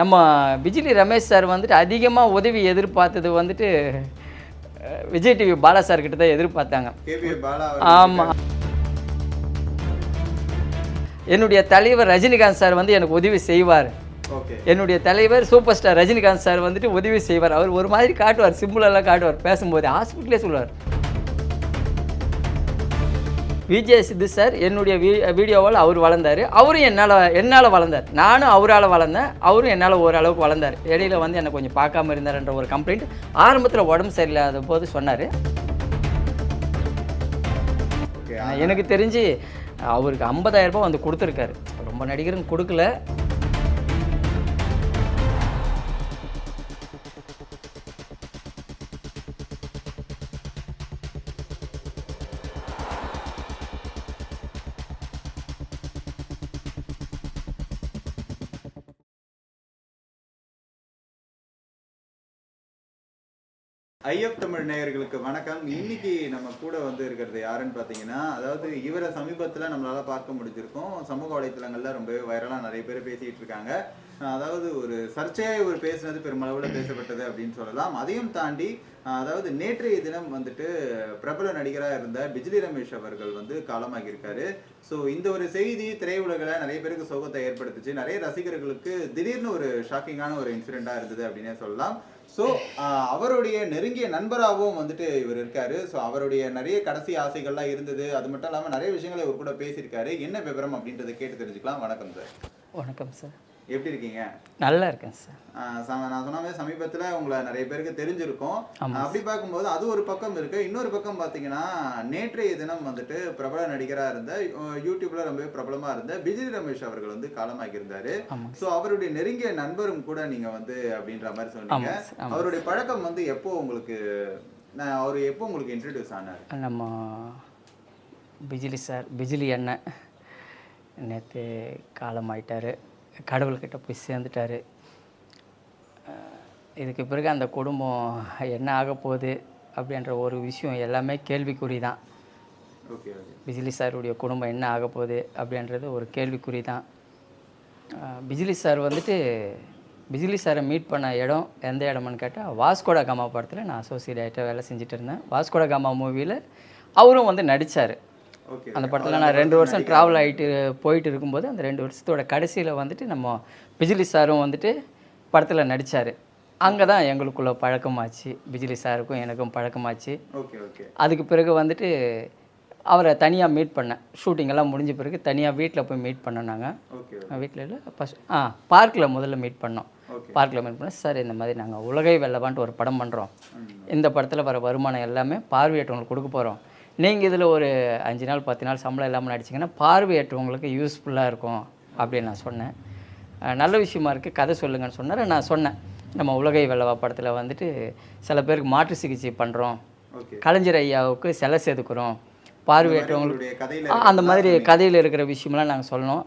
நம்ம பிஜிலி ரமேஷ் சார் வந்துட்டு அதிகமாக உதவி எதிர்பார்த்தது வந்துட்டு விஜய் டிவி பாலா சார் கிட்ட தான் எதிர்பார்த்தாங்க. ஆமாம் என்னுடைய தலைவர் ரஜினிகாந்த் சார் வந்து எனக்கு உதவி செய்வார். என்னுடைய தலைவர் சூப்பர் ஸ்டார் ரஜினிகாந்த் சார் வந்துட்டு உதவி செய்வார். அவர் ஒரு மாதிரி காட்டுவார் சிம்பிளெல்லாம் காட்டுவார். பேசும்போது ஹாஸ்பிட்டலே சொல்லுவார். விஜய் சித்து சார் என்னுடைய வீ வீடியோவால் அவர் வளர்ந்தார். அவரும் என்னால் என்னால் வளர்ந்தார். நானும் அவரால் வளர்ந்தேன். அவரும் என்னால் ஓரளவுக்கு வளர்ந்தார். இடையில வந்து என்னை கொஞ்சம் பார்க்காம இருந்தார்ன்ற ஒரு கம்ப்ளைண்ட் ஆரம்பத்தில் உடம்பு சரியில்லாத போது சொன்னார். எனக்கு தெரிஞ்சு அவருக்கு 50000 ரூபாய் வந்து கொடுத்துருக்காரு. ரொம்ப நடிகரும் கொடுக்கல. ஐஎஃப் தமிழ் நேயர்களுக்கு வணக்கம். இன்னைக்கு நம்ம கூட வந்து இருக்கிறது யாருன்னு பார்த்தீங்கன்னா அதாவது இவரை சமீபத்தில் நம்மளால பார்க்க முடிஞ்சிருக்கும். சமூக வலைத்தளங்கள்ல ரொம்பவே வைரலாக நிறைய பேர் பேசிட்டு இருக்காங்க. அதாவது ஒரு சர்ச்சையாக இவர் பேசினது பெருமளவில் பேசப்பட்டது அப்படின்னு சொல்லலாம். அதையும் தாண்டி அதாவது நேற்றைய தினம் வந்துட்டு பிரபல நடிகராக இருந்த பிஜிலி ரமேஷ் அவர்கள் வந்து காலமாகியிருக்காரு. ஸோ இந்த ஒரு செய்தி திரையுலகில் நிறைய பேருக்கு சோகத்தை ஏற்படுத்துச்சு. நிறைய ரசிகர்களுக்கு திடீர்னு ஒரு ஷாக்கிங்கான ஒரு இன்சிடெண்ட்டாக இருந்தது அப்படின்னே சொல்லலாம். ஸோ uh, அவருடைய நெருங்கிய நண்பராகவும் வந்துட்டு இவர் இருக்காரு. ஸோ அவருடைய நிறைய கடைசி ஆசைகள்லாம் இருந்தது. அது மட்டும் இல்லாமல் நிறைய விஷயங்களை இவர் கூட பேசியிருக்காரு. என்ன விவரம் அப்படின்றத கேட்டு தெரிஞ்சுக்கலாம். வணக்கம் சார் வணக்கம் சார் எப்படி இருக்கீங்க? நல்லா இருக்கேன் சார் நான் சொன்ன மாதிரி சமீபத்தில் உங்களை நிறைய பேருக்கு தெரிஞ்சிருக்கும். அப்படி பார்க்கும்போது அது ஒரு பக்கம் இருக்கு. இன்னொரு பக்கம் பார்த்தீங்கன்னா நேற்றைய தினம் வந்துட்டு பிரபல நடிகராக இருந்த யூடியூப்ல ரொம்பவே பிரபலமா இருந்த பிஜிலி ரமேஷ் அவர்கள் வந்து காலமாகி இருந்தாரு. ஸோ அவருடைய நெருங்கிய நண்பரும் கூட நீங்க வந்து அப்படின்ற மாதிரி சொன்னீங்க. அவருடைய பழக்கம் வந்து எப்போ உங்களுக்கு நான் அவர் எப்போ உங்களுக்கு இன்ட்ரடியூஸ் ஆனார்? நம்ம பிஜிலி சார் பிஜிலி அண்ணன். நேற்று காலமாயிட்டார். கடவுள்கிட்ட போய் சேர்ந்துட்டாரு. இதுக்கு பிறகு அந்த குடும்பம் என்ன ஆக போகுது அப்படின்ற ஒரு விஷயம் எல்லாமே கேள்விக்குறி தான். பிஜிலி சாருடைய குடும்பம் என்ன ஆக போகுது அப்படின்றது ஒரு கேள்விக்குறி தான். பிஜிலி சார் வந்துட்டு பிஜிலி சாரை மீட் பண்ண இடம் எந்த இடம்னு கேட்டால் வாஸ்கோடா காமா படத்தில் நான் அசோசியேட் ஆகிட்ட வேலை செஞ்சுட்டு இருந்தேன். வாஸ்கோடா காமா மூவியில் அவரும் வந்து நடித்தார் அந்த படத்தில் நான் ரெண்டு வருஷம் ட்ராவல் ஆகிட்டு போயிட்டு இருக்கும்போது அந்த ரெண்டு வருஷத்தோட கடைசியில் வந்துட்டு நம்ம பிஜிலி சாரும் வந்துட்டு படத்தில் நடித்தார் அங்கே தான் எங்களுக்குள்ள பழக்கமாச்சு. பிஜிலி சாருக்கும் எனக்கும் பழக்கமாச்சு. ஓகே ஓகே அதுக்கு பிறகு வந்துட்டு அவரை தனியாக மீட் பண்ணேன். ஷூட்டிங் எல்லாம் முடிஞ்ச பிறகு தனியாக வீட்டில் போய் மீட் பண்ணோம் நாங்கள் வீட்டில் இல்லை ஃபஸ்ட் ஆ பார்க்கில் முதல்ல மீட் பண்ணோம். பார்க்கில் மீட் பண்ணோம். சார் இந்த மாதிரி நாங்கள் உலகை வெல்லவான்ட்டு ஒரு படம் பண்ணுறோம் இந்த படத்தில் வர வருமானம் எல்லாமே பார்வையற்றவங்களுக்கு கொடுக்க போகிறோம் நீங்கள் இதில் ஒரு அஞ்சு நாள் பத்து நாள் சம்பளம் இல்லாமல் நடிச்சிங்கன்னா பார்வையற்றவங்களுக்கு யூஸ்ஃபுல்லாக இருக்கும் அப்படின்னு நான் சொன்னேன். நல்ல விஷயமா இருக்குது கதை சொல்லுங்கன்னு சொன்னார். நான் சொன்னேன். நம்ம உலகை வெல்லவா படத்தில் வந்துட்டு சில பேருக்கு மாற்று சிகிச்சை பண்ணுறோம் கலைஞர் ஐயாவுக்கு சிலை செதுக்குறோம். பார்வையற்றவங்களுக்கு அந்த மாதிரி கதையில் இருக்கிற விஷயமெல்லாம் நாங்கள் சொல்லணும்.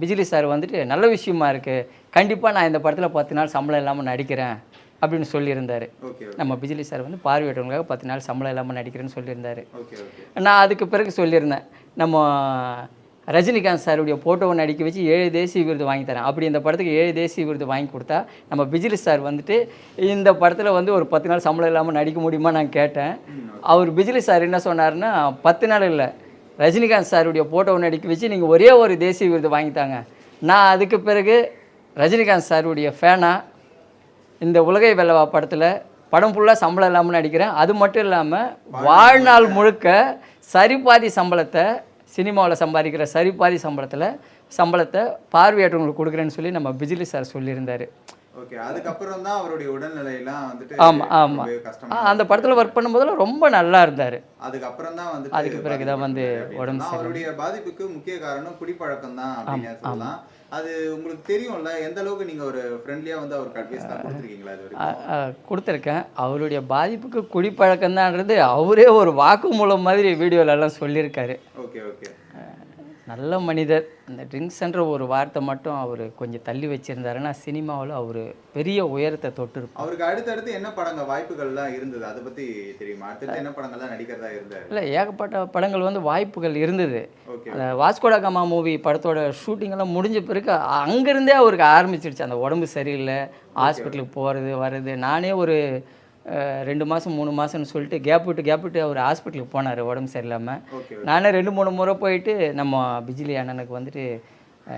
பிஜிலி சார் வந்துட்டு நல்ல விஷயமா இருக்குது கண்டிப்பாக நான் இந்த படத்தில் பத்து நாள் சம்பளம் இல்லாமல் நடிக்கிறேன். அப்படின்னு சொல்லியிருந்தார். நம்ம பிஜிலி சார் வந்து பார்வையிட்டவங்களுக்காக பத்து நாள் சம்பளம் இல்லாமல் நடிக்கிறேன்னு சொல்லியிருந்தார். நான் அதுக்கு பிறகு சொல்லியிருந்தேன் நம்ம ரஜினிகாந்த் சாருடைய ஃபோட்டோவை நடிக்க வச்சு ஏழு தேசிய விருது வாங்கி தரேன். அப்படி இந்த படத்துக்கு ஏழு தேசிய விருது வாங்கி கொடுத்தா நம்ம பிஜிலி சார் வந்துட்டு இந்த படத்தில் வந்து ஒரு பத்து நாள் சம்பளம் இல்லாமல் நடிக்க முடியுமா நான் கேட்டேன். அவர் பிஜிலி சார் என்ன சொன்னாருன்னா பத்து நாள் இல்லை ரஜினிகாந்த் சாருடைய ஃபோட்டோவை நடிக்க வச்சு நீங்கள் ஒரே ஒரு தேசிய விருது வாங்கித்தாங்க நான் அதுக்கு பிறகு ரஜினிகாந்த் சாருடைய ஃபேனா இந்த உலகை வெல்லவா படத்தில் படம் ஃபுல்லாக சம்பளம் இல்லாமல் நடிக்கிறேன். அது மட்டும் இல்லாமல் வாழ்நாள் முழுக்க சரிபாதி சம்பளத்தை சினிமாவில் சம்பாதிக்கிற சரிபாதி சம்பளத்தில் சம்பளத்தை பார்வையாற்றவங்களுக்கு கொடுக்குறேன்னு சொல்லி நம்ம பிஜிலி சார் சொல்லியிருந்தார். ஓகே அதுக்கப்புறம் தான் அவருடைய உடல்நிலையெல்லாம் வந்துட்டு ஆமா, ஆமா. ரொம்பவே ஆ, கஷ்டமா அந்த படத்தில் ஒர்க் பண்ணும்போதெல்லாம் ரொம்ப நல்லா இருந்தார். அதுக்கப்புறம் தான் வந்துட்டு அதுக்கு பிறகுதான் வந்து பாதிக்கப்பட்டது உடம்பு அவருடைய பாதிப்புக்கு முக்கிய காரணம் குடிப்பழக்கம் தான் அப்படின்னு சொல்லலாம். அது உங்களுக்கு தெரியும்ல எந்த அளவுக்கு நீங்க ஒரு ஃப்ரெண்ட்லியா வந்து அவருக்கு அட்வைஸ் தான் கொடுத்துருக்கீங்களா வரைக்கும்? கொடுத்துருக்கேன். அவருடைய பாதிப்புக்கு குடிப்பழக்கம்தான்றது அவரே ஒரு வாக்குமூலம் மாதிரி வீடியோலலாம் சொல்லியிருக்காரு. ஓகே ஓகே நல்ல மனிதர். அந்த ட்ரிங்க்ஸ்ன்ற ஒரு வார்த்தை மட்டும் அவர் கொஞ்சம் தள்ளி வச்சிருந்தாருன்னா சினிமாவில் அவர் பெரிய உயரத்தை தொட்டிருப்பார். அவருக்கு அடுத்தடுத்து என்ன படங்கள் வாய்ப்புகள்லாம் இருந்தது? அதை பத்தி தெரியுமா? அடுத்தடுத்து என்ன படங்கள்லாம் நடிக்கிறதா இருந்தாரு? இல்லை ஏகப்பட்ட படங்கள் வந்து வாய்ப்புகள் இருந்தது. வாஸ்கோடா கமா மூவி படத்தோட ஷூட்டிங் எல்லாம் முடிஞ்ச பிறகு அங்கேருந்தே அவருக்கு ஆரம்பிச்சிடுச்சு அந்த உடம்பு சரியில்லை. ஹாஸ்பிட்டலுக்கு போகிறது வர்றது. நானே ஒரு ரெண்டு மாதம் மூணு மாதம்னு சொல்லிட்டு கேப் விட்டு கேப் விட்டு அவர் ஹாஸ்பிட்டலுக்கு போனார் உடம்பு சரியில்லாமல் நானே ரெண்டு மூணு முறை போயிட்டு நம்ம பிஜிலி அண்ணனுக்கு வந்துட்டு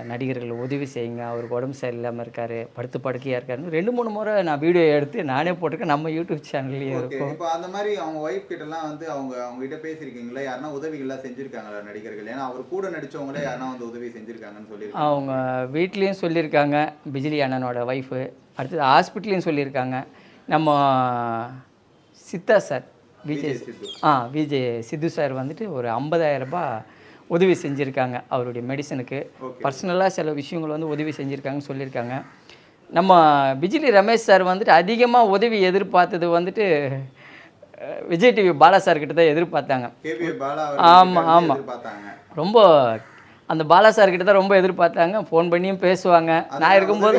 நடிகர்கள் உதவி செய்யுங்க அவருக்கு உடம்பு சரியில்லாமல் இருக்காரு படுத்து படுக்கையாக இருக்காருன்னு ரெண்டு மூணு முறை நான் வீடியோ எடுத்து நானே போட்டிருக்கேன். நம்ம யூடியூப் சேனல்லையே இருக்கும். இப்போ அந்த மாதிரி அவங்க ஒய்ஃப் கிட்ட எல்லாம் வந்து அவங்க அவங்க கிட்ட பேசியிருக்கீங்களா? யாருன்னா உதவிகள்லாம் செஞ்சிருக்காங்களா நடிகர்கள்? ஏன்னா அவர் கூட நடிச்சவங்களே யாருன்னா வந்து உதவி செஞ்சிருக்காங்கன்னு சொல்லியிருக்காங்க. அவங்க வீட்லேயும் சொல்லியிருக்காங்க பிஜிலி அண்ணனோட ஒய்ஃபு அடுத்தது ஹாஸ்பிட்டல்லையும் சொல்லியிருக்காங்க. நம்ம சித்தா சார் விஜய் ஆ விஜய் சித்து சார் வந்துட்டு ஒரு 50000 ரூபாய் உதவி செஞ்சுருக்காங்க அவருடைய மெடிசனுக்கு. பர்சனலாக சில விஷயங்கள் வந்து உதவி செஞ்சுருக்காங்கன்னு சொல்லியிருக்காங்க. நம்ம பிஜிலி ரமேஷ் சார் வந்துட்டு அதிகமாக உதவி எதிர்பார்த்தது வந்துட்டு விஜய் டிவி பாலா சார் கிட்ட தான் எதிர்பார்த்தாங்க. கேபி பாலா ஆமா, அவர்கள் ஆமா. எதிர்பார்த்தாங்க. ரொம்ப அந்த பாலா சார் கிட்ட தான் ரொம்ப எதிர்பார்த்தாங்க. ஃபோன் பண்ணியும் பேசுவாங்க. நான் இருக்கும்போது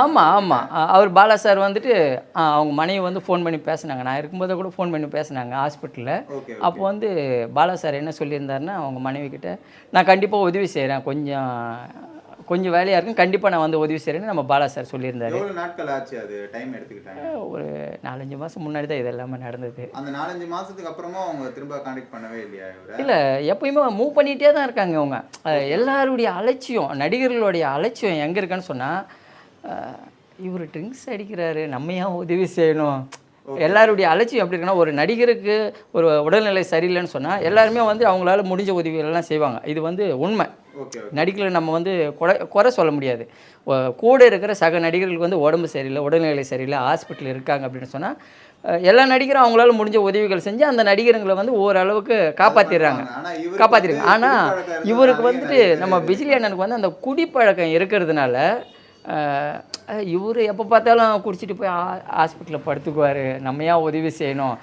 ஆமாம் ஆமாம் அவர் பாலா சார் வந்துட்டு அவங்க மனைவி வந்து ஃபோன் பண்ணி பேசுனாங்க. நான் இருக்கும்போது கூட ஃபோன் பண்ணி பேசுனாங்க ஹாஸ்பிட்டலில் அப்போ வந்து பாலா சார் என்ன சொல்லியிருந்தாருன்னா அவங்க மனைவி கிட்ட நான் கண்டிப்பாக உதவி செய்கிறேன் கொஞ்சம் கொஞ்சம் வேலையாக இருக்கும். கண்டிப்பாக நான் வந்து உதவி செய்கிறேன்னு நம்ம பாலா சார் சொல்லியிருந்தாரு. நாட்கள் ஆச்சு அது? டைம் எடுத்துக்கிட்டாங்க. ஒரு நாலஞ்சு மாதம் முன்னாடி தான் இது எல்லாமே நடந்தது. அந்த நாலஞ்சு மாசத்துக்கு அப்புறமா அவங்க திரும்ப கான்டாக்ட் பண்ணவே இல்லையா இல்லை எப்பயுமே மூவ் பண்ணிகிட்டே தான் இருக்காங்க அவங்க எல்லாருடைய அலட்சியம் நடிகர்களுடைய அலட்சியம் எங்கே இருக்குன்னு சொன்னால் இவர் ட்ரிங்க்ஸ் அடிக்கிறாரு நம்ம ஏன் உதவி செய்யணும்? எல்லாருடைய அலட்சியம் எப்படி இருக்குன்னா ஒரு நடிகருக்கு ஒரு உடல்நிலை சரியில்லைன்னு சொன்னால் எல்லாருமே வந்து அவங்களால முடிஞ்ச உதவிகள் எல்லாம் செய்வாங்க. இது வந்து உண்மை. நடிகர்களை நம்ம வந்து குறை குறை சொல்ல முடியாது. கூட இருக்கிற சக நடிகர்களுக்கு வந்து உடம்பு சரியில்லை உடல்நிலை சரியில்லை ஹாஸ்பிட்டல் இருக்காங்க அப்படின்னு சொன்னால் எல்லா நடிகரும் அவங்களால முடிஞ்ச உதவிகள் செஞ்சு அந்த நடிகருங்களை வந்து ஓரளவுக்கு காப்பாற்றிடுறாங்க ஆனா இவருக்கு காப்பாற்றிருங்க வந்து ஆனால் இவருக்கு வந்துட்டு நம்ம பிஜிலி அண்ணனுக்கு வந்து அந்த குடிப்பழக்கம் இருக்கிறதுனால இவர் எப்போ பார்த்தாலும் குடிச்சிட்டு போய் ஹாஸ்பிட்டலில் படுத்துக்குவார். நம்ம ஏன் உதவி செய்யணும்?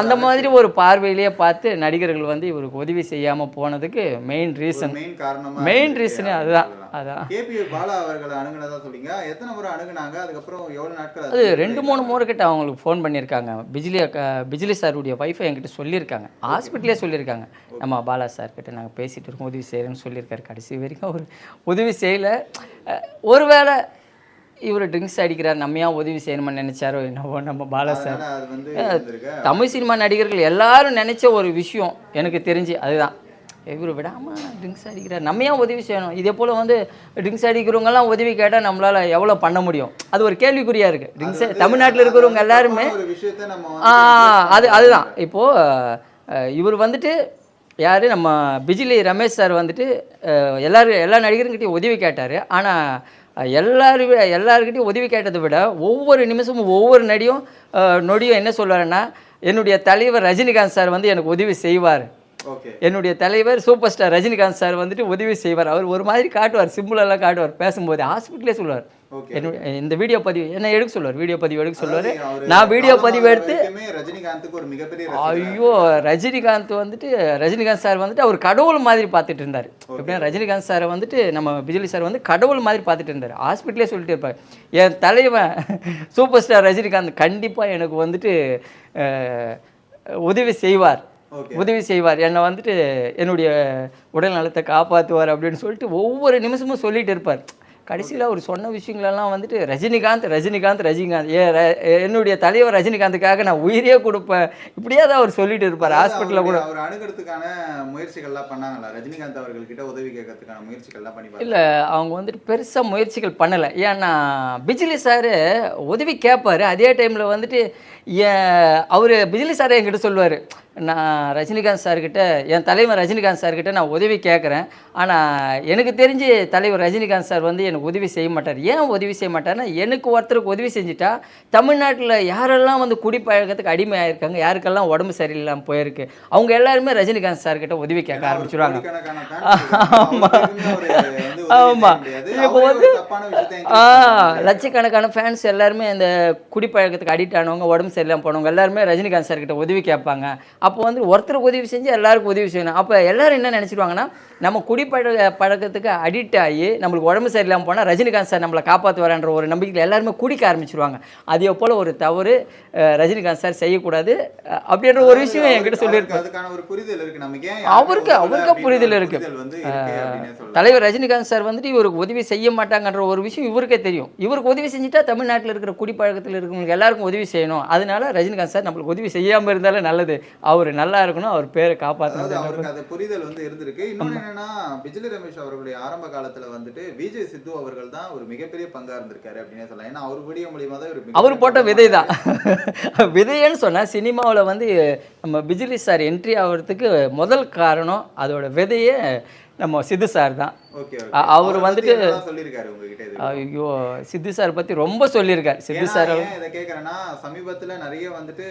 அந்த மாதிரி ஒரு பார்வையிலேயே பார்த்து நடிகர்கள் வந்து இவருக்கு உதவி செய்யாமல் போனதுக்கு மெயின் ரீசன் மெயின் காரணமா மெயின் ரீசனே அதுதான். அதான். கேபி பாலா அவர்களை அணுகுனதா சொல்றீங்க? எத்தனை முறை அணுகுனாங்க? அதுக்கப்புறம் எவ்வளவு நாட்கள் அது ரெண்டு மூணு முறை கிட்ட அவங்களுக்கு ஃபோன் பண்ணியிருக்காங்க. பிஜிலி பிஜிலி சாருடைய ஒய்ஃபை என்கிட்ட சொல்லியிருக்காங்க. ஹாஸ்பிட்டலே சொல்லியிருக்காங்க. நம்ம பாலா சார் கிட்ட நாங்கள் பேசிகிட்டு இருக்கோம். உதவி செய்கிறேன்னு சொல்லியிருக்காரு. கடைசி வரைக்கும் அவர் உதவி செய்யலை. ஒருவேளை இவர் ட்ரிங்க்ஸ் அடிக்கிறார் நம்ம ஏன் உதவி செய்யணும்னு நினைச்சாரோ என்னவோ நம்ம பாலா சார். தமிழ் சினிமா நடிகர்கள் எல்லாரும் நினைச்ச ஒரு விஷயம் எனக்கு தெரிஞ்சு அதுதான். இவர் விடாமல் ட்ரிங்க்ஸ் அடிக்கிறார் நம்ம ஏன் உதவி செய்யணும்? இதே போல் வந்து ட்ரிங்க்ஸ் அடிக்கிறவங்கலாம் உதவி கேட்டால் நம்மளால் எவ்வளோ பண்ண முடியும்? அது ஒரு கேள்விக்குறியாக இருக்குது ட்ரிங்க்ஸ் தமிழ்நாட்டில் இருக்கிறவங்க எல்லாருமே அது அதுதான். இப்போது இவர் வந்துட்டு யார்? நம்ம பிஜிலி ரமேஷ் சார் வந்துட்டு எல்லாரும் எல்லா நடிகருங்கிட்டையும் உதவி கேட்டார். ஆனால் எல்லாருமே எல்லாருக்கிட்டையும் உதவி கேட்டதை விட ஒவ்வொரு நிமிஷமும் ஒவ்வொரு நடியும் நொடியும் என்ன சொல்வாருன்னா என்னுடைய தலைவர் ரஜினிகாந்த் சார் வந்து எனக்கு உதவி செய்வார். என்னுடைய தலைவர் சூப்பர் ஸ்டார் ரஜினிகாந்த் சார் வந்துட்டு உதவி செய்வார். அவர் ஒரு மாதிரி காட்டுவார் சிம்பிளெல்லாம் காட்டுவார் பேசும்போது. ஹாஸ்பிட்டலே சொல்லுவார். என்னுடைய இந்த வீடியோ பதிவு என்ன எடுக்க சொல்லுவார் வீடியோ பதிவு எடுக்க சொல்லுவார். நான் வீடியோ பதிவு எடுத்து ரஜினிகாந்துக்கு ஒரு மிகப்பெரிய ரசிகரா ஐயோ ரஜினிகாந்த் வந்துட்டு ரஜினிகாந்த் சார் வந்துட்டு அவர் கடவுள் மாதிரி பார்த்துட்டு இருந்தார். எப்படின்னா ரஜினிகாந்த் சாரை வந்துட்டு நம்ம பிஜிலி சார் வந்து கடவுள் மாதிரி பார்த்துட்டு இருந்தார். ஹாஸ்பிட்டலே சொல்லிட்டு இருப்பார். என் தலைவன் சூப்பர் ஸ்டார் ரஜினிகாந்த் கண்டிப்பாக எனக்கு வந்துட்டு உதவி செய்வார். உதவி செய்வார். என்னை வந்துட்டு என்னுடைய உடல் நலத்தை காப்பாற்றுவார் அப்படின்னு சொல்லிட்டு ஒவ்வொரு நிமிஷமும் சொல்லிட்டு இருப்பார். கடைசியில் அவர் சொன்ன விஷயங்களெல்லாம் வந்துட்டு ரஜினிகாந்த் ரஜினிகாந்த் ரஜினிகாந்த். ஏ என்னுடைய தலைவர் ரஜினிகாந்துக்காக நான் உயிரே கொடுப்பேன். இப்படியே தான் அவர் சொல்லிட்டு இருப்பார். ஹாஸ்பிட்டலில் கூட. அவர் அணுகிறதுக்கான முயற்சிகள்லாம் பண்ணாங்களா? ரஜினிகாந்த் அவர்கள்கிட்ட உதவி கேட்கறதுக்கான முயற்சிகள்லாம் பண்ணி? இல்லை அவங்க வந்துட்டு பெருசாக முயற்சிகள் பண்ணலை. ஏன்னா பிஜிலி சார் உதவி கேட்பாரு அதே டைமில் வந்துட்டு அவர் பிஜிலி சார் என்கிட்ட சொல்லுவார். நான் ரஜினிகாந்த் சார்கிட்ட என் தலைவர் ரஜினிகாந்த் சார்கிட்ட நான் உதவி கேட்குறேன் ஆனால் எனக்கு தெரிஞ்சு தலைவர் ரஜினிகாந்த் சார் வந்து எனக்கு உதவி செய்ய மாட்டார் ஏன் உதவி செய்ய மாட்டார்னா எனக்கு ஒருத்தருக்கு உதவி செஞ்சுட்டா தமிழ்நாட்டில் யாரெல்லாம் வந்து குடிப்பழக்கத்துக்கு அடிமையாயிருக்காங்க யாருக்கெல்லாம் உடம்பு சரியில்லாமல் போயிருக்கு அவங்க எல்லாருமே ரஜினிகாந்த் சார்கிட்ட உதவி கேட்க ஆரம்பிச்சிருவாங்க கோடிக்கணக்கான fans இருக்காங்க. அவருக்கு எதுவுமே ஒரு வந்து உதவி ஆமா. செய்ய முடியாது. இப்போ வந்து- ஆ. லட்சக்கணக்கான ஃபேன்ஸ் எல்லாருமே இந்த குடிப்பழக்கத்துக்கு அடிக்ட் ஆனவங்க உடம்பு சரியில்லாமல் போனவங்க எல்லாருமே ரஜினிகாந்த் சார் கிட்ட உதவி கேட்பாங்க அப்போ வந்து ஒருத்தருக்கு உதவி செஞ்சு எல்லாருக்கும் உதவி செய்யணும். அப்போ எல்லாரும் என்ன நினச்சிடுவாங்கன்னா நம்ம குடிப்பழக்க பழக்கத்துக்கு அடிக்ட் ஆகி நம்மளுக்கு உடம்பு சரியில்லாமல் போனால் ரஜினிகாந்த் சார் நம்மளை காப்பாற்றுவாரன்ற ஒரு நம்பிக்கையில் எல்லாருமே குடிக்க ஆரம்பிச்சிருவாங்க. அதே போல் ஒரு தவறு ரஜினிகாந்த் சார் செய்யக்கூடாது அப்படின்ற ஒரு விஷயம் என்கிட்ட அவருக்கு சொல்லியிருப்பாரு அதுக்கான ஒரு புரிதல் இருக்கு. நமக்கு ஏன் அவருக்கு- அவருக்கு புரிதல் ஒரு இருக்கு. புரிதல் வந்து இருக்கு அப்படின்னே சொல்லலாம். தலைவர் ரஜினிகாந்த் சார் வந்துட்டு இவருக்கு உதவி செய்ய மாட்டாங்கன்ற ஒரு விஷயம் இவருக்கே தெரியும். இவருக்கு உதவி செஞ்சுட்டா தமிழ்நாட்டில் இருக்கிற குடிப்பழக்கத்தில் இருக்கிறவங்களுக்கு எல்லாருக்கும் உதவி செய்யணும். அதனால ரஜினிகாந்த் சார் நம்மளுக்கு உதவி செய்யாமல் இருந்தாலே நல்லது. அவர் நல்லா இருக்கணும் அவர் பேரை காப்பாற்றணும் அவருக்கு அந்த புரிதல் வந்து இருந்திருக்கு. இன்னொன்னு என்னன்னா பிஜிலி ரமேஷ் அவர்களுடைய ஆரம்ப காலத்துல வந்துட்டு விஜய் சித்து அவர்கள் தான் ஒரு மிகப்பெரிய பங்கா இருந்திருக்காரு அப்படின்னே சொல்லலாம். ஏன்னா அவர் வீடியோ மூலியமா தான் அவர் போட்ட விதை தான். விதைன்னு சொன்னால் சினிமாவில் வந்து நம்ம பிஜிலி சார் என்ட்ரி ஆகிறதுக்கு முதல் காரணம் அதோட விதையே நம்ம சித்து சார் தான். அவர் வந்துட்டு- ஐயோ சித்து சார் பற்றி ரொம்ப சொல்லியிருக்கார். சித்து சார் இதை கேட்கறேன்னா சமீபத்துல நிறைய வந்துட்டு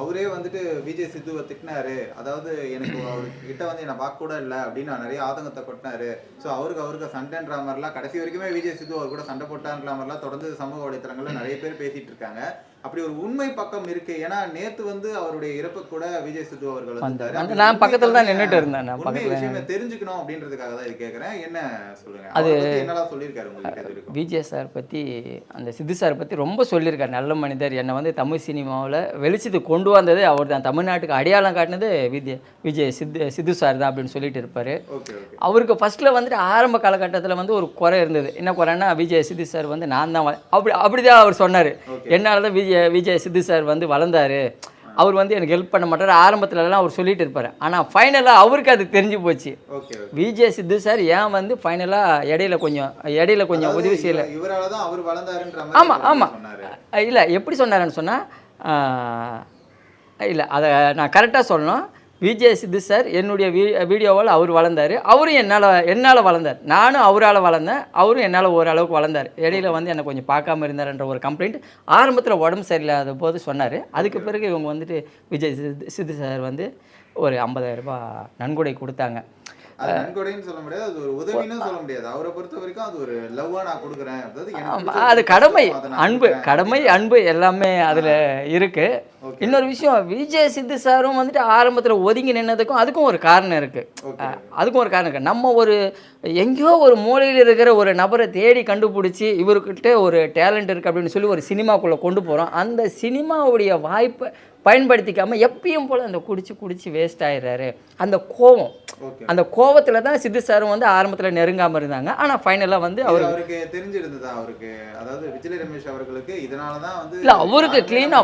அவரே வந்துட்டு விஜய் சித்துவை திட்டினாரு. அதாவது எனக்கு அவர் கிட்ட வந்து என்ன பார்க்க கூட இல்லை அப்படின்னு நிறைய ஆதங்கத்தை கொட்டினாரு. ஸோ அவருக்கு அவருக்கு சண்டைன்ற மாதிரிலாம் கடைசி வரைக்குமே விஜய் சித்து அவர் கூட சண்டை போட்டான்ற மாதிரிலாம் தொடர்ந்து சமூக வலைத்தளங்கள்ல நிறைய பேர் பேசிட்டு இருக்காங்க. அப்படி ஒரு உண்மை பக்கம் இருக்கு. ஏன்னா நேத்து வந்து அவருடைய இறப்பு கூட விஜய் சித்து அவர்கள் வந்தாரு நான் பக்கத்துல தான் நின்னுட்டு இருந்தேன் நான் பக்கத்துல. விஷயமே தெரிஞ்சுக்கணும் அப்படின்றதுக்காக தான் இது கேட்கறேன் என்ன சொல்லுங்க? அது என்னடா சொல்லியிருக்காரு வரைக்கும்? விஜய் சார் பற்றி அந்த சித்து சார் பற்றி ரொம்ப சொல்லியிருக்கார். நல்ல மனிதர். என்னை வந்து தமிழ் சினிமாவில் வெளிச்சத்துக்கு கொண்டு வந்தது அவர் தான். தமிழ்நாட்டுக்கு அடையாளம் காட்டினது விஜய் விஜய் சித்து சித்து சார் தான் அப்படின்னு சொல்லிட்டு இருப்பார். அவருக்கு ஃபஸ்ட்டில் வந்துட்டு ஆரம்ப காலகட்டத்தில் வந்து ஒரு குறை இருந்தது. என்ன குறைன்னா விஜய் சித்து சார் வந்து நான் தான் அப்படி அப்படி தான் அவர் சொன்னார். என்னால் தான் விஜய் விஜய் சித்து சார் வந்து வளர்ந்தாரு. அவர் வந்து எனக்கு ஹெல்ப் பண்ண மாட்டார். ஆரம்பத்துலலாம் அவர் சொல்லிட்டு இருப்பார். ஆனால் ஃபைனலாக அவருக்கு அது தெரிஞ்சு போச்சு. விஜய் சித்து சார் ஏன் வந்து ஃபைனலாக இடையில கொஞ்சம் இடையில கொஞ்சம் உதவி செய்யலை. இவரால தான் அவர் வளர்ந்தாருன்ற ஆமா, மாதிரி ஆமா. சொன்னாரு. இல்லை எப்படி சொன்னாருன்னு சொன்னால் இல்லை அதை நான் கரெக்டாக சொல்லணும். விஜய் சித்து சார் என்னுடைய வீ வீடியோவால் அவர் வளர்ந்தார். அவரும் என்னால் என்னால் வளர்ந்தார். நானும் அவரால் வளர்ந்தேன். அவரும் என்னால் ஓரளவுக்கு வளர்ந்தார். இடையில வந்து என்னை கொஞ்சம் பார்க்காம இருந்தார்ன்ற ஒரு கம்ப்ளைண்ட் ஆரம்பத்தில் உடம்பு சரியில்லாத போது சொன்னார். அதுக்கு பிறகு இவங்க வந்துட்டு விஜய் சித்து சித்து சார் வந்து ஒரு ஐம்பதாயிரரூபா நன்கொடை கொடுத்தாங்க. அது கடமை. அன்பு. கடமை அன்பு எல்லாமே அதில் இருக்கு. இன்னொரு விஷயம் விஜய் சித்து சாரும் வந்துட்டு ஆரம்பத்தில் ஒதுங்கி நின்னதுக்கும் அதுக்கும் ஒரு காரணம் இருக்கு. அதுக்கும் ஒரு காரணம் இருக்கு. நம்ம ஒரு எங்கேயோ ஒரு மூலையில் இருக்கிற ஒரு நபரை தேடி கண்டுபிடிச்சி இவர்கிட்ட ஒரு டேலண்ட் இருக்கு அப்படின்னு சொல்லி ஒரு சினிமாக்குள்ளே கொண்டு போகிறோம் அந்த சினிமாவுடைய வாய்ப்பை பயன்படுத்திக்காம எப்பயும் போல் அந்த குடிச்சு குடிச்சு வேஸ்ட் ஆயிடுறாரு. அந்த கோவம். அந்த கோவத்தில் தான் சித்து சாரும் வந்து ஆரம்பத்தில் நெருங்காமல் இருந்தாங்க. ஆனால் ஃபைனலாக வந்து அவர் அவருக்கு தெரிஞ்சிருந்ததா அவருக்கு? அதாவது விஜய் ரமேஷ் அவர்களுக்கு இதனால தான் வந்து இல்ல, அவருக்கு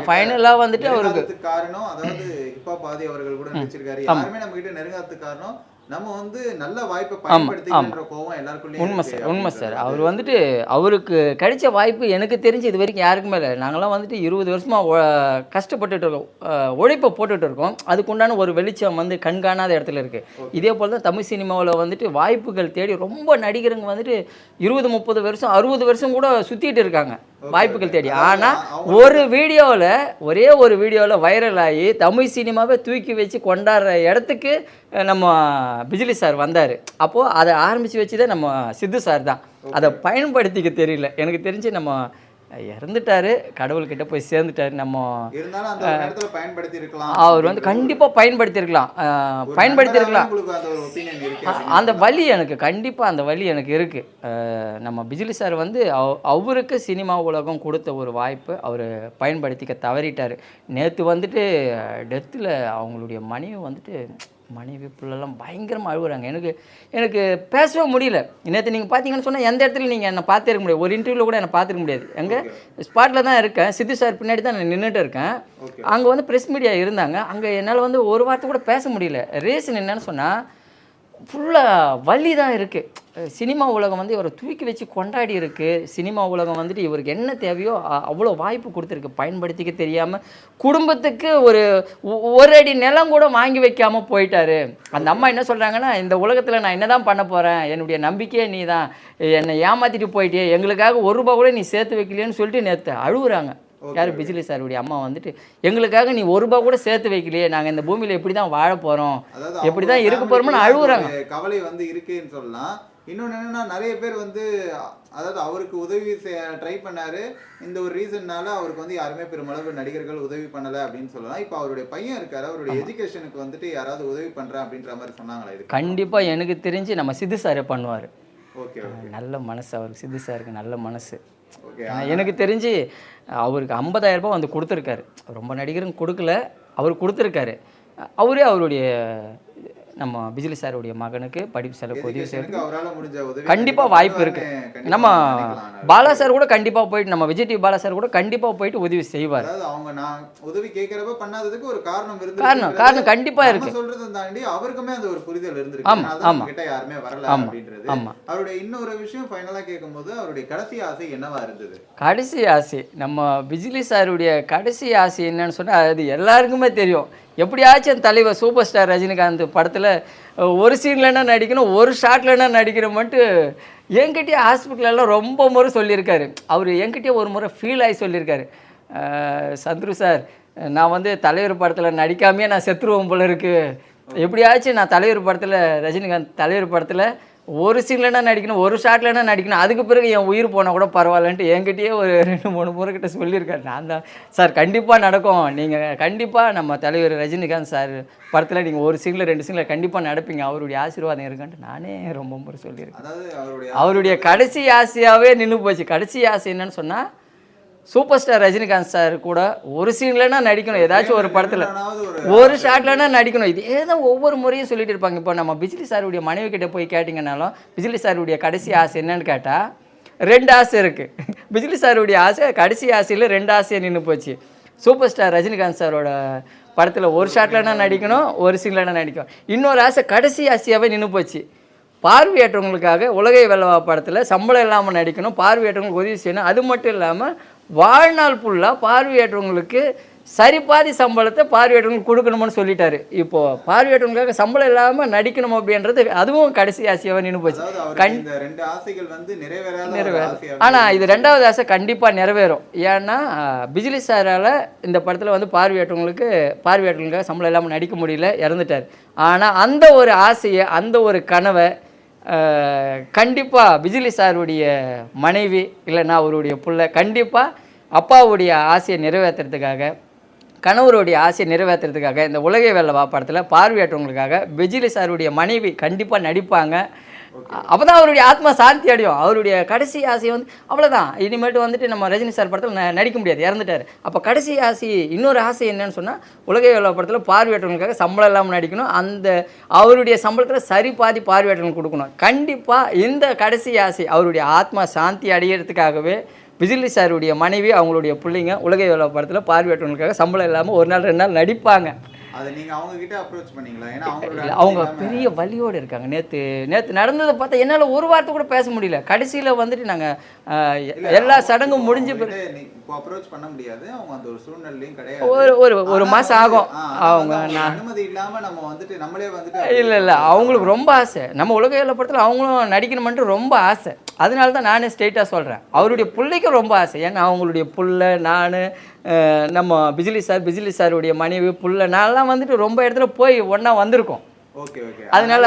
final ஆ வந்துட்டு அவருக்கு- காரணம் அதாவது ஹிப்பா பாதி அவர்கள் கூட நடிச்சிருக்காரு. யாருமே நம்ம கிட்ட நெருங்காததுக்கு காரணம் நம்ம வந்து நல்ல வாய்ப்பை பயன்படுத்திக்கின்ற கோவம் எல்லாருக்குள்ளயும் உண்மை சார் உண்மை சார். அவர் வந்துட்டு அவருக்கு கிடைச்ச வாய்ப்பு எனக்கு தெரிஞ்சு இது வரைக்கும் யாருக்குமே இல்லை. நாங்களாம் வந்துட்டு இருபது வருஷமாக கஷ்டப்பட்டுட்டு இருக்கோம். உழைப்பை போட்டுட்டு இருக்கோம். அதுக்குண்டான ஒரு வெளிச்சம் வந்து கண்காணாத இடத்துல இருக்குது இதே போல் தான் தமிழ் சினிமாவில் வந்துட்டு வாய்ப்புகள் தேடி ரொம்ப நடிகருங்க வந்துட்டு இருபது முப்பது வருஷம் அறுபது வருஷம் கூட சுற்றிட்டு இருக்காங்க. வாய்ப்புகள் தேடி. ஆனால் ஒரு வீடியோவில் ஒரே ஒரு வீடியோவில் வைரல் ஆகி தமிழ் சினிமாவை தூக்கி வச்சு கொண்டாடுற இடத்துக்கு நம்ம பிஜிலி சார் வந்தார். அப்போது அதை ஆரம்பித்து வச்சதே நம்ம சித்து சார் தான். அதை பயன்படுத்திக்க தெரியல. எனக்கு தெரிஞ்சு நம்ம இறந்துட்டாரு. கடவுள்கிட்ட போய் சேர்ந்துட்டாரு. நம்ம அவர் வந்து கண்டிப்பாக பயன்படுத்தியிருக்கலாம். பயன்படுத்தியிருக்கலாம். அந்த வலி எனக்கு கண்டிப்பாக அந்த வலி எனக்கு இருக்குது நம்ம பிஜிலி சார் வந்து அவ- அவருக்கு சினிமா உலகம் கொடுத்த ஒரு வாய்ப்பு அவர் பயன்படுத்திக்க தவறிட்டார். நேற்று வந்துட்டு டெத்தில் அவங்களுடைய மனைவி வந்துட்டு மனைவி பிள்ளைலாம் பயங்கரமாக அழுகுறாங்க. எனக்கு எனக்கு பேசவே முடியல. நேற்று நீங்கள் பார்த்தீங்கன்னு சொன்னால் எந்த இடத்துல நீங்கள் என்னை பார்த்துருக்க முடியாது. ஒரு இன்டர்வியூவில் கூட என்னை பார்த்துருக்க முடியாது. எங்கே? ஸ்பாட்டில் தான் இருக்கேன். சித்து சார் பின்னாடி தான் நான் நின்றுட்டு இருக்கேன். அங்கே வந்து ப்ரெஸ் மீடியா இருந்தாங்க. அங்கே என்னால் வந்து ஒரு வார்த்தை கூட பேச முடியல. ரீசன் என்னன்னு சொன்னால் ஃபுல்லாக வலி தான் இருக்குது சினிமா உலகம் வந்து இவரை தூக்கி வச்சு கொண்டாடி இருக்கு. சினிமா உலகம் வந்துட்டு இவருக்கு என்ன தேவையோ அவ்வளோ வாய்ப்பு கொடுத்துருக்கு. பயன்படுத்திக்க தெரியாமல் குடும்பத்துக்கு ஒரு ஒ- ஒரு அடி நிலம் கூட வாங்கி வைக்காமல் போயிட்டாரு. அந்த அம்மா என்ன சொல்கிறாங்கன்னா இந்த உலகத்தில் நான் என்ன தான் பண்ண போகிறேன் என்னுடைய நம்பிக்கையே நீ தான் என்னை ஏமாற்றிட்டு போயிட்டே எங்களுக்காக ஒரு ரூபா கூட நீ சேர்த்து வைக்கலையேன்னு சொல்லிட்டு நேற்று அழுகுறாங்க யார் பிஜிலி சாருடைய அம்மா வந்துட்டு எங்களுக்காக நீ ஒரு ரூபா கூட சேர்த்து வைக்கலையே நாங்கள் இந்த பூமியில் எப்படி தான் வாழ போகிறோம் எப்படி தான் இருக்க க்குள்ள அழுகுறாங்க. கவலை வந்து இருக்குன்னு சொல்லலாம். இன்னொன்னு என்னன்னா நிறைய பேர் வந்து அதாவது அவருக்கு உதவி ட்ரை பண்ணாரு. இந்த ஒரு ரீசன்னால அவருக்கு வந்து யாருமே பெருமளவு நடிகர்கள் உதவி பண்ணல அப்படின்னு சொல்லலாம். இப்போ அவருடைய பையன் இருக்காரு. அவருடைய எஜுகேஷனுக்கு வந்துட்டு யாராவது உதவி பண்றேன் அப்படின்ற மாதிரி சொன்னாங்களா இது கண்டிப்பாக எனக்கு தெரிஞ்சு நம்ம சித்து சாரே பண்ணுவார். ஓகே நல்ல மனசு அவருக்கு. சித்து சாருக்கு நல்ல மனசு. எனக்கு தெரிஞ்சு அவருக்கு 50000 ரூபாய் வந்து கொடுத்துருக்காரு. ரொம்ப நடிகரும் கொடுக்கல அவர் கொடுத்துருக்காரு. அவரே அவருடைய நம்ம பிஜிலி சாருடைய மகனுக்கு படிப்பு செலவுக்கு உதவி செய்ய எஜுகேஷனுக்கு அவரால முடிஞ்ச உதவி கண்டிப்பா வாய்ப்பு இருக்கு. நம்ம. பாலா சார் கூட கண்டிப்பா போயிட்டு நம்ம விஜய் டிவி பாலா சார் கூட கண்டிப்பா போயிட்டு உதவி செய்வார். அவங்க நான் உதவி கேட்கறப்ப பண்ணாததுக்கு ஒரு காரணம் இருந்து காரணம் காரணம் கண்டிப்பா இருக்கு. சொல்றதை தாண்டி அவருக்குமே அந்த ஒரு புரிதல் ஆமா, இருந்திருக்கு ஆமா. நம்ம கிட்ட யாருமே வரல ஆமா, அப்படின்றது. ஆமா. அவருடைய இன்னொரு விஷயம் ஃபைனலா கேட்கும்போது அவருடைய கடைசி ஆசை என்னவா இருந்தது? கடைசி ஆசை. நம்ம பிஜிலி சாருடைய கடைசி ஆசை என்னன்னு சொன்னால் அது எல்லாருக்குமே தெரியும். எப்படியாச்சும் என் தலைவர் சூப்பர் ஸ்டார் ரஜினிகாந்த் படத்தில் ஒரு சீன்லன்னா நடிக்கணும் ஒரு ஷாட்லனா நடிக்கணும்ட்டு என்கிட்டயே ஹாஸ்பிட்டலெல்லாம் ரொம்ப முறை சொல்லியிருக்காரு. அவர் என்கிட்டயே ஒரு முறை ஃபீல் ஆகி சொல்லியிருக்காரு. சந்துரு சார் நான் வந்து தலைவர் படத்தில் நடிக்காமையே நான் செத்துருவோம் போல இருக்குது எப்படியாச்சும் நான் தலைவர் படத்தில் ரஜினிகாந்த் தலைவர் படத்தில் ஒரு சீன்லனா நடிக்கணும் ஒரு ஷாட்லனா நடிக்கணும் அதுக்கு பிறகு என் உயிர் போனால் கூட பரவாயில்லன்ட்டு என்கிட்டயே ஒரு ரெண்டு மூணு முறை கிட்ட சொல்லியிருக்காரு. நான் தான். சார் கண்டிப்பாக நடக்கும். நீங்கள் கண்டிப்பாக நம்ம தலைவர் ரஜினிகாந்த் சார் படத்தில் நீங்கள் ஒரு சீனில் ரெண்டு சீனில் கண்டிப்பாக நடப்பீங்க. அவருடைய ஆசீர்வாதம் இருக்குன்ட்டு நானே ரொம்ப முறை சொல்லியிருக்கேன். அவருடைய கடைசி ஆசையாகவே நின்று போச்சு. கடைசி ஆசை என்னன்னு சொன்னால் சூப்பர் ஸ்டார் ரஜினிகாந்த் சார் கூட ஒரு சீன்லனா நடிக்கணும். ஏதாச்சும் ஒரு படத்தில். ஒரு ஒரு ஷாட்லனா நடிக்கணும். இதே தான் ஒவ்வொரு முறையும் சொல்லிட்டு இருப்பாங்க. இப்போ நம்ம பிஜிலி சாருடைய மனைவி கிட்டே போய் கேட்டிங்கனாலும் பிஜிலி சாருடைய கடைசி ஆசை என்னன்னு கேட்டால் ரெண்டு ஆசை இருக்குது பிஜிலி சாருடைய ஆசை கடைசி ஆசையில் ரெண்டு ஆசையை நின்று போச்சு. சூப்பர் ஸ்டார் ரஜினிகாந்த் சாரோட படத்தில் ஒரு ஷாட்லனா நடிக்கணும் ஒரு சீன்லனா நடிக்கணும். இன்னொரு ஆசை கடைசி ஆசையாகவே நின்று போச்சு. பார்வையற்றவங்களுக்காக உலகை வெள்ளவா படத்தில் சம்பளம் இல்லாமல் நடிக்கணும் பார்வையற்றவங்களுக்கு உதவி செய்யணும். அது மட்டும் இல்லாமல் வாழ்நாள் ஃபுல்லாக பார்வையற்றவங்களுக்கு சரி பாதி சம்பளத்தை பார்வையற்றவங்களுக்கு கொடுக்கணும்னு சொல்லிட்டாரு. இப்போ பார்வையற்றவங்களுக்காக சம்பளம் இல்லாமல் நடிக்கணும் அப்படின்றது அதுவும் கடைசி ஆசையாக நின்று போச்சு. ரெண்டு ஆசைகள் வந்து நிறைவேறாத ஆசையாக ஆனால் இது ரெண்டாவது ஆசை கண்டிப்பாக நிறைவேறும். ஏன்னா பிஜிலி சாரால் இந்த படத்தில் வந்து பார்வையற்றவங்களுக்கு பார்வையற்றவங்களுக்காக சம்பளம் இல்லாமல் நடிக்க முடியல இறந்துட்டார். ஆனால் அந்த ஒரு ஆசையை அந்த ஒரு கனவை கண்டிப்பாக பிஜிலி சாருடைய மனைவி இல்லைன்னா அவருடைய பிள்ளை கண்டிப்பாக அப்பாவுடைய ஆசையை நிறைவேற்றுறதுக்காக கணவருடைய ஆசையை நிறைவேற்றுறதுக்காக இந்த உலகை வேலை படத்தில் பார்வையற்றவங்களுக்காக பிஜிலி சாருடைய மனைவி கண்டிப்பாக நடிப்பாங்க. அப்பதான் அவருடைய ஆத்மா சாந்தி அடையும். அவருடைய கடைசி ஆசை வந்து அவ்வளோதான் இனிமேட்டு வந்துட்டு நம்ம ரஜினி சார் படத்தில் ந- நடிக்க முடியாது இறந்துட்டார். அப்போ கடைசி ஆசை இன்னொரு ஆசை என்னன்னு சொன்னால் உலகை விழா படத்தில் பார்வையற்றவங்களுக்காக சம்பளம் இல்லாமல் நடிக்கணும். அந்த அவருடைய சம்பளத்தில் சரி பாதி பார்வையற்றவங்களுக்கு கொடுக்கணும். கண்டிப்பாக இந்த கடைசி ஆசை அவருடைய ஆத்மா சாந்தி அடையிறதுக்காகவே விஜிலி சாருடைய மனைவி அவங்களுடைய பிள்ளைங்க உலகை விழா படத்தில் பார்வையற்றவங்களுக்காக சம்பளம் இல்லாமல் ஒரு நாள் ரெண்டு நாள் நடிப்பாங்க. அதை நீங்க அவங்க கிட்ட அப்ரோச் பண்ணீங்களா? ஏன்னா அவங்களோட அவங்க பெரிய வலியோடு இருக்காங்க. நேற்று நேற்று நடந்ததை பார்த்தா என்னால் ஒரு வார்த்தை கூட பேச முடியல. கடைசியில் வந்துட்டு நாங்கள் எல்லா சடங்கும் முடிஞ்ச இப்போ அப்ரோச் பண்ண முடியாது. அவங்க அந்த ஒரு சூழ்நிலையும் கிடையாது. ஒரு ஒரு ஒரு மாதம் ஆகும். அவங்க அனுமதி இல்லாம நம்ம வந்துட்டு நம்மளே வந்துட்டு இல்லை இல்லை அவங்களுக்கு ரொம்ப ஆசை. நம்ம உலக படத்தில் அவங்களும் நடிக்கணுமென்ட்டு ரொம்ப ஆசை. அதனால தான் நானே ஸ்ட்ரெயிட்டாக சொல்கிறேன் அவருடைய பிள்ளைக்கும் ரொம்ப ஆசை. ஏன்னா அவங்களுடைய புள்ள நான் நம்ம பிஜிலி சார் பிஜிலி சாருடைய மனைவி புள்ள நான்லாம் வந்துட்டு ரொம்ப இடத்துல போய் ஒன்றா வந்திருக்கோம். அதனால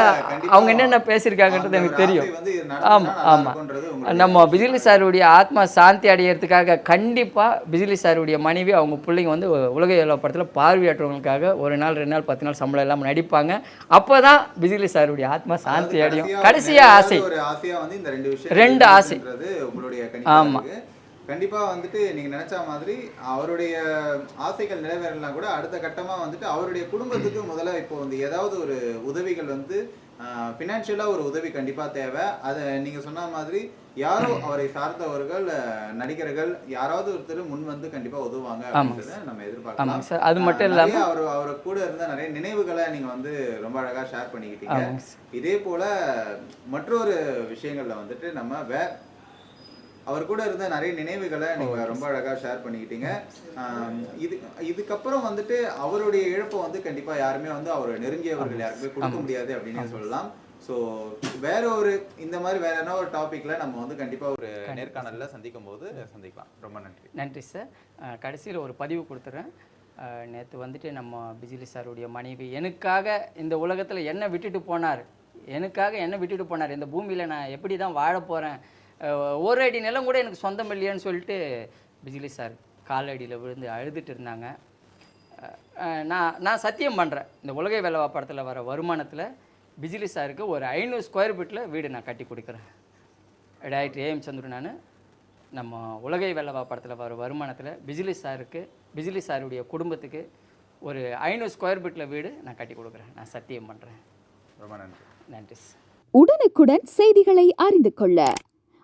அவங்க என்னென்ன பேசியிருக்காங்கன்றது எனக்கு தெரியும். ஆசை வந்து இது ஆமா, நடந்ததுன்னா நல்லா ஆமா. இருக்கும்ன்றது உங்களுக்கு நம்ம பிஜிலி சாருடைய ஆத்மா சாந்தி அடையிறதுக்காக கண்டிப்பாக பிஜிலி சாருடைய மனைவி அவங்க பிள்ளைங்க வந்து உலக எல்லை படத்தில் பார்வையற்றவங்களுக்காக ஒரு நாள் ரெண்டு நாள் பத்து நாள் சம்பளம் இல்லாமல் நடிப்பாங்க. அப்போ தான் பிஜிலி சாருடைய ஆத்மா சாந்தி அடையும். கடைசியா கடைசியா நிறைவேறாத ஆசை. ரெண்டு ஆசை. இருக்குன்றது உங்களுடைய கணிப்பா ஆமா. இருக்கு. கண்டிப்பா வந்துட்டு நீங்க நினைச்ச மாதிரி அவருடைய ஆசைகள் நிறைவேறலாம் கூட. அடுத்த கட்டமா வந்துட்டு அவருடைய குடும்பத்துக்கு முதல்ல இப்போ வந்து ஏதாவது ஒரு உதவிகள் வந்து ஃபினான்ஷியலா ஒரு உதவி கண்டிப்பா தேவை. அதை நீங்க சொன்ன மாதிரி யாரோ அவரை சார்ந்தவர்கள் நடிகர்கள் யாராவது ஒருத்தர் முன் வந்து கண்டிப்பா உதவுவாங்க அப்படின்றத நம்ம எதிர்பார்க்கலாம். சார். அது மட்டும் இல்லாமல் அவர் அவர் கூட இருந்த நிறைய நினைவுகளை நீங்க வந்து ரொம்ப அழகா ஷேர் பண்ணிக்கிட்டீங்க. இதே போல மற்றொரு விஷயங்கள்ல வந்துட்டு நம்ம வே அவர் கூட இருந்த நிறைய நினைவுகளை நீங்க ரொம்ப அழகா ஷேர் பண்ணிக்கிட்டீங்க. இது இதுக்கப்புறம் வந்துட்டு அவருடைய இழப்பை வந்து கண்டிப்பா யாருமே வந்து அவர் நெருங்கியவர்கள் யாருக்குமே கொடுக்க முடியாது அப்படின்னு சொல்லலாம். ஸோ வேற ஒரு இந்த மாதிரி வேற என்ன ஒரு டாபிக்ல நம்ம வந்து கண்டிப்பா ஒரு நேர்காணல்ல சந்திக்கும் போது சந்திக்கலாம். ரொம்ப நன்றி. நன்றி சார் கடைசியில் ஒரு பதிவு கொடுத்துறேன். நேற்று வந்துட்டு நம்ம பிஜிலி சாருடைய மனைவி எனக்காக இந்த உலகத்தில் என்ன விட்டுட்டு போனார். எனக்காக என்ன விட்டுட்டு போனார். இந்த பூமியில் நான் எப்படி தான் வாழ போகிறேன் ஒரு அடி நிலம் கூட எனக்கு சொந்தம் இல்லையான்னு சொல்லிட்டு பிஜிலி சார் காலடியில் விழுந்து அழுதுட்டு இருந்தாங்க. நான் நான் சத்தியம் பண்ணுறேன் இந்த உலகை வேலைவா படத்தில் வர வருமானத்தில் பிஜிலி சாருக்கு ஒரு ஐநூறு ஸ்கொயர் ஃபீட்டில் வீடு நான் கட்டி கொடுக்குறேன். டைரக்டர் ஏஎம் சந்துரு நான். நம்ம உலகை வெள்ளவா படத்தில் வர வருமானத்தில் பிஜிலி சாருக்கு பிஜிலி சாருடைய குடும்பத்துக்கு ஒரு ஐநூறு ஸ்கொயர் ஃபீட்டில் வீடு நான் கட்டி கொடுக்குறேன். நான் சத்தியம் பண்ணுறேன் ரொம்ப நன்றி. நன்றி சார். உடனுக்குடன் செய்திகளை அறிந்து கொள்ள